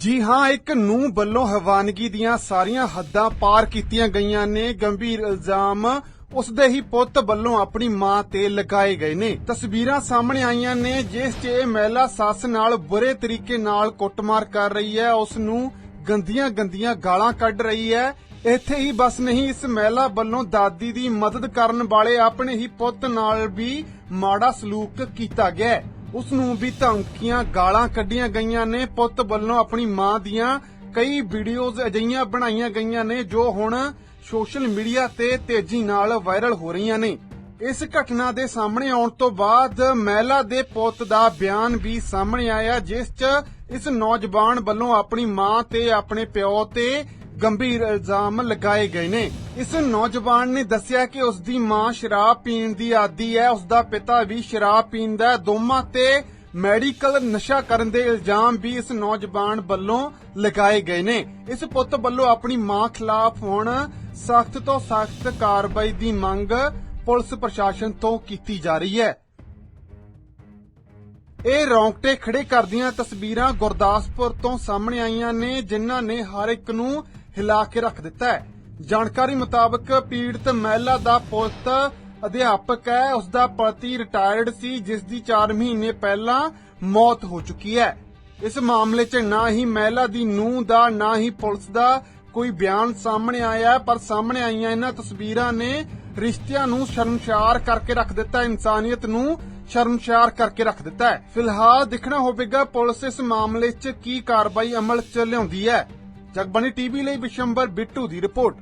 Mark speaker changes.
Speaker 1: ਜੀ ਹਾਂ, ਇੱਕ ਨੂੰ ਵੱਲੋਂ ਹਵਾਨਗੀ ਦੀਆਂ ਸਾਰੀਆਂ ਹੱਦਾਂ ਪਾਰ ਕੀਤੀਆਂ ਗਈਆਂ ਨੇ। ਗੰਭੀਰ ਇਲਜ਼ਾਮ ਉਸ ਦੇ ਹੀ ਪੁੱਤ ਵੱਲੋਂ ਆਪਣੀ ਮਾਂ ਤੇ ਲਗਾਏ ਗਏ ਨੇ। ਤਸਵੀਰਾਂ ਸਾਹਮਣੇ ਆਈਆਂ ਨੇ, ਜਿਸ 'ਚ ਇਹ ਮਹਿਲਾ ਸੱਸ ਨਾਲ ਬੁਰੇ ਤਰੀਕੇ ਨਾਲ ਕੁੱਟਮਾਰ ਕਰ ਰਹੀ ਹੈ। ਉਸ ਨੂੰ ਗੰਦੀਆਂ ਗੰਦੀਆਂ ਗਾਲਾਂ ਕੱਢ ਰਹੀ ਹੈ। ਇੱਥੇ ਹੀ ਬਸ ਨਹੀਂ, ਇਸ ਮਹਿਲਾ ਵੱਲੋਂ ਦਾਦੀ ਦੀ ਮਦਦ ਕਰਨ ਵਾਲੇ ਆਪਣੇ ਹੀ ਪੁੱਤ ਨਾਲ ਵੀ ਮਾੜਾ ਸਲੂਕ ਕੀਤਾ ਗਿਆ ਉਸ ਨੂੰ ਵੀ ਧਮਕੀਆਂ ਗਾਲਾਂ ਕੱਢੀਆਂ ਗਈਆਂ ਨੇ। ਪੁੱਤ ਵੱਲੋਂ ਆਪਣੀ ਮਾਂ ਦੀਆਂ ਕਈ ਵੀਡੀਓਜ਼ ਅਜਿਹੀਆਂ ਬਣਾਈਆਂ ਗਈਆਂ ਨੇ ਜੋ ਹੁਣ ਸੋਸ਼ਲ ਮੀਡੀਆ ਤੇ ਤੇਜ਼ੀ ਨਾਲ ਵਾਇਰਲ ਹੋ ਰਹੀਆਂ ਨੇ। ਇਸ ਘਟਨਾ ਦੇ ਸਾਹਮਣੇ ਆਉਣ ਤੋਂ ਬਾਅਦ ਮਹਿਲਾ ਦੇ ਪੁੱਤ ਦਾ ਬਿਆਨ ਵੀ ਸਾਹਮਣੇ ਆਇਆ, ਜਿਸ 'ਚ ਇਸ ਨੌਜਵਾਨ ਵੱਲੋਂ ਆਪਣੀ ਮਾਂ ਤੇ ਆਪਣੇ ਪਿਓ ਤੇ ਗੰਭੀਰ ਇਲਜ਼ਾਮ ਲਗਾਏ ਗਏ ਨੇ। ਇਸ ਨੌਜਵਾਨ ਨੇ ਦੱਸਿਆ ਕਿ ਉਸ ਦੀ ਮਾਂ ਸ਼ਰਾਬ ਪੀਣ ਦੀ ਆਦੀ ਹੈ। ਉਸ ਦਾ ਪਿਤਾ ਵੀ ਸ਼ਰਾਬ ਪੀਂਦਾ ਹੈ। ਦੋਵਾਂ ਤੇ ਮੈਡੀਕਲ ਨਸ਼ਾ ਕਰਨ ਦੇ ਇਲਜ਼ਾਮ ਵੀ ਇਸ ਨੌਜਵਾਨ ਵੱਲੋਂ ਲਗਾਏ ਗਏ ਨੇ। ਇਸ ਪੁੱਤ ਵੱਲੋਂ ਆਪਣੀ ਮਾਂ ਖਿਲਾਫ ਹੁਣ ਸਖਤ ਤੋਂ ਸਖਤ ਕਾਰਵਾਈ ਦੀ ਮੰਗ ਪੁਲਿਸ ਪ੍ਰਸ਼ਾਸਨ ਤੋਂ ਕੀਤੀ ਜਾ ਰਹੀ ਹੈ। ਇਹ ਰੌਂਗਟੇ ਖੜੇ ਕਰਦੀਆਂ ਤਸਵੀਰਾਂ ਗੁਰਦਾਸਪੁਰ ਤੋਂ ਸਾਹਮਣੇ ਆਈਆਂ ਨੇ, ਜਿਨ੍ਹਾਂ ਨੇ ਹਰ ਇੱਕ ਨੂੰ ਹਿਲਾ ਕੇ ਰੱਖ ਦਿੱਤਾ ਹੈ। ਜਾਣਕਾਰੀ ਮੁਤਾਬਕ ਪੀੜਤ ਮਹਿਲਾ ਦਾ ਪੁੱਤ ਅਧਿਆਪਕ ਹੈ। ਉਸ ਦਾ ਪਤੀ ਰਿਟਾਇਰਡ ਸੀ, ਜਿਸ ਦੀ 4 ਮਹੀਨੇ ਪਹਿਲਾਂ ਮੌਤ ਹੋ ਚੁੱਕੀ ਹੈ। ਇਸ ਮਾਮਲੇ 'ਚ ਨਾ ਹੀ ਮਹਿਲਾ ਦੀ ਨੂੰਹ ਦਾ, ਨਾ ਹੀ ਪੁਲਿਸ ਦਾ ਕੋਈ ਬਿਆਨ ਸਾਹਮਣੇ ਆਇਆ ਪਰ ਸਾਹਮਣੇ ਆਈਆਂ ਇਹਨਾਂ ਤਸਵੀਰਾਂ ਨੇ ਰਿਸ਼ਤਿਆਂ ਨੂੰ ਸ਼ਰਮਸ਼ਾਰ ਕਰਕੇ ਰੱਖ ਦਿੱਤਾ ਇਨਸਾਨੀਅਤ ਨੂੰ ਸ਼ਰਮਸ਼ਾਰ ਕਰਕੇ ਰੱਖ ਦਿੱਤਾ ਹੈ। ਫਿਲਹਾਲ ਦੇਖਣਾ ਹੋਵੇਗਾ ਪੁਲਿਸ ਇਸ ਮਾਮਲੇ 'ਚ ਕੀ ਕਾਰਵਾਈ ਅਮਲ 'ਚ ਲਿਆਉਂਦੀ ਹੈ। ਜਗਬਾਣੀ ਟੀਵੀ ਲਈ ਵਿਸ਼ੰਬਰ ਬਿੱਟੂ ਦੀ ਰਿਪੋਰਟ